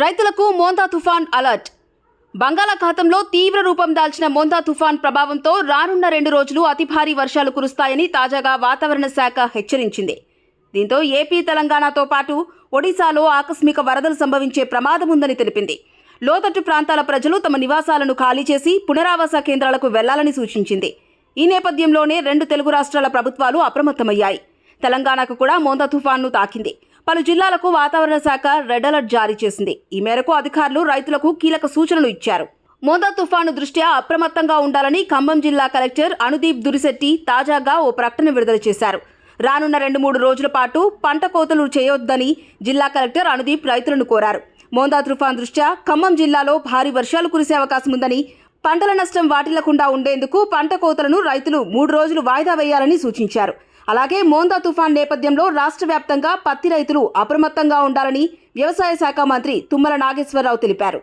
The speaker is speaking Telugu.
రైతులకు మోందా తుఫాన్ అలర్ట్. బంగాళాఖాతంలో తీవ్ర రూపం దాల్చిన మోందా తుఫాన్ ప్రభావంతో రానున్న రెండు రోజులు అతి భారీ వర్షాలు కురుస్తాయని తాజాగా వాతావరణ శాఖ హెచ్చరించింది. దీంతో ఏపీ తెలంగాణతో పాటు ఒడిశాలో ఆకస్మిక వరదలు సంభవించే ప్రమాదం ఉందని తెలిపింది. లోతట్టు ప్రాంతాల ప్రజలు తమ నివాసాలను ఖాళీ చేసి పునరావాస కేంద్రాలకు వెళ్ళాలని సూచించింది. ఈ నేపథ్యంలోనే రెండు తెలుగు రాష్ట్రాల ప్రభుత్వాలు అప్రమత్తమయ్యాయి. తెలంగాణకు కూడా మోందా తుఫాన్ను తాకింది. పలు జిల్లాలకు వాతావరణ శాఖ రెడ్ అలర్ట్ జారీ చేసింది. ఈ మేరకు అధికారులు రైతులకు కీలక సూచనలు ఇచ్చారు. మోందా తుఫాను దృష్ట్యా అప్రమత్తంగా ఉండాలని ఖమ్మం జిల్లా కలెక్టర్ అనుదీప్ దురిశెట్టి తాజాగా ఓ ప్రకటన విడుదల చేశారు. రానున్న రెండు మూడు రోజుల పాటు పంట కోతలు చేయొద్దని జిల్లా కలెక్టర్ అనుదీప్ రైతులను కోరారు. మోందా తుఫాన్ దృష్ట్యా ఖమ్మం జిల్లాలో భారీ వర్షాలు కురిసే అవకాశం ఉందని పంటల నష్టం వాటిల్లకుండా ఉండేందుకు పంట కోతలను రైతులు మూడు రోజులు వాయిదా వేయాలని సూచించారు. అలాగే మోందా తుఫాన్ నేపథ్యంలో రాష్ట్ర వ్యాప్తంగా పత్తి రైతులు అప్రమత్తంగా ఉండాలని వ్యవసాయ శాఖ మంత్రి తుమ్మల నాగేశ్వరరావు తెలిపారు.